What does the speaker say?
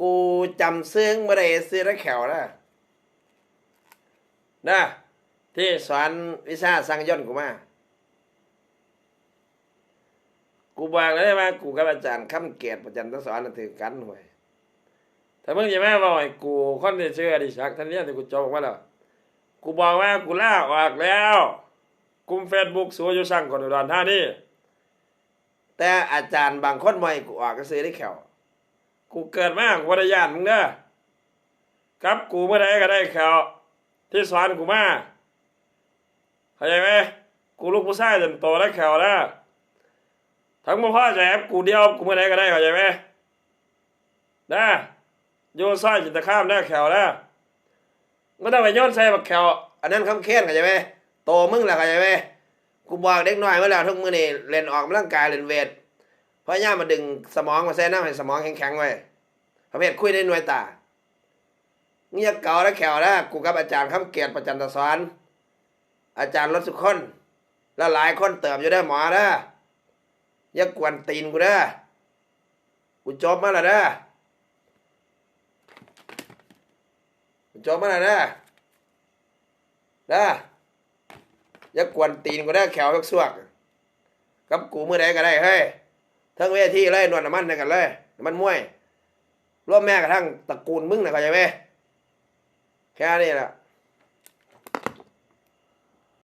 กูจำซึ่งไม่ได้ซื้อแล้วแขวนะนะที่สอนวิชาสังย่นกูมากูบอกเลยว่ากูกับอาจารย์คำเกียรติประจันทสอนน่ะถือกันหวยถ้ามึงจะแม่บอกให้กูคนที่ชื่อดิศักท่านเรียที่กูจบออกมาแล้วกูบอกว่ากูล่าออกแล้วกุมเฟซบุ๊กสูอยู่สั่งคนอุดรธานีแต่อาจารย์บางคนไม่กูออกก็ซื้อได้แขว กูเกิดมากูบ่ได้ยานมึงเด้อครับกูเมื่อใดก็ได้แขวที่สอนกูมาเข้าใจไหมกูลูกผู้ชายจนโตแล้วแขวแล้วทั้งบ่พ่อใจครับกูเดียวกูเมื่อไหร่ก็ได้เข้าใจไหมนะโยนซ้ายจิตตะข้ามได้แขวนะไม่ต้องไปโยนใส่บักแขวอันนั้นคำเค้นเข้าใจไหมโตมึงแหละเข้าใจไหมกูบอกเด็กน้อยเมื่อแล้วทุกมื้อนี่เล่นออกกำลังกายเล่นเวท พราะย่ามาดึงสมองมาใส่น้ำให้สมองแข็งๆไว้ประเภทคุยได้หน่วยตาเงียบเก่าแล้วแขวนะกูกับอาจารย์คำเกียรติประจันตสอน อาจารย์รถสุขคนแล้วหลายคนเติมอยู่ได้หมอนะอย่ากวนตีนกูเด้กูจบมาแล้วเด้กูจบมาแล้วเด้อเด้อย่ากวนตีนกูเด้แขวยักสวกกับกูมือใดก็ได้เฮ้ย ทั้งเวทีเลยนวดน้ำมันด้วยกันเลยน้ำมันมวยร่วมแม่กระทั่งตระกูลมึงนะเข้าใจไหมแค่นี้แหละ